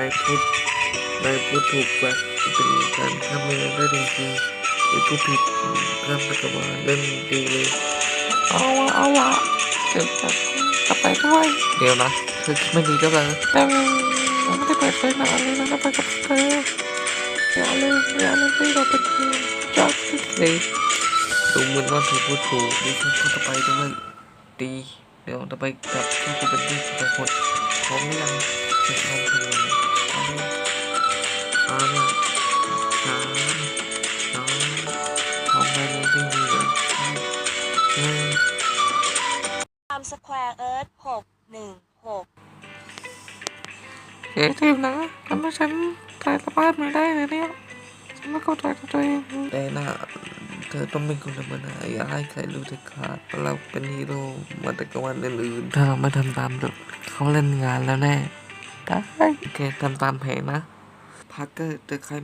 นายพูดนายพูดถูกกว่าเป็นการทำเองได้ดีจริงไอ้ผู้ผิดทำไปกับว่าเล่นดีเลยเอาละเอาละเดี๋ยวจะกลับไปด้วยเดี๋ยวนะเธอคิดไม่ดีก็เลยแต่เราไม่ได้เปิดไฟนานเลยนะเราไปกับเธออย่าเลยอย่าเลยที่เราเป็นทีมจอดที่นี่ดูเหมือนว่าเธอพูดถูกดิฉันก็จะไปด้วยดีเดี๋ยวจะไปกับที่กูเป็นที่แต่คนพร้อมหรือยังจะพร้อมามสแควร์เอิร์ธหกหนึ่งหกเฮ้ยทีมนะทำให้ฉันตายสะพานไม่ได้เลยเนี่ยฉันไม่เข้าใจตัวเองแต่น่ะเธอต้องเป็นคนธรรมดาอย่าให้ใครรู้เด็ดขาดว่าเราเป็นฮีโร่เหมาแต่กบวันอื่นๆถ้าเราไม่ทำตามเดี๋ยวเขาเล่นงานแล้วแน่ได้โอเคทำตามแผนนะพาร์เกอร์เจอใคร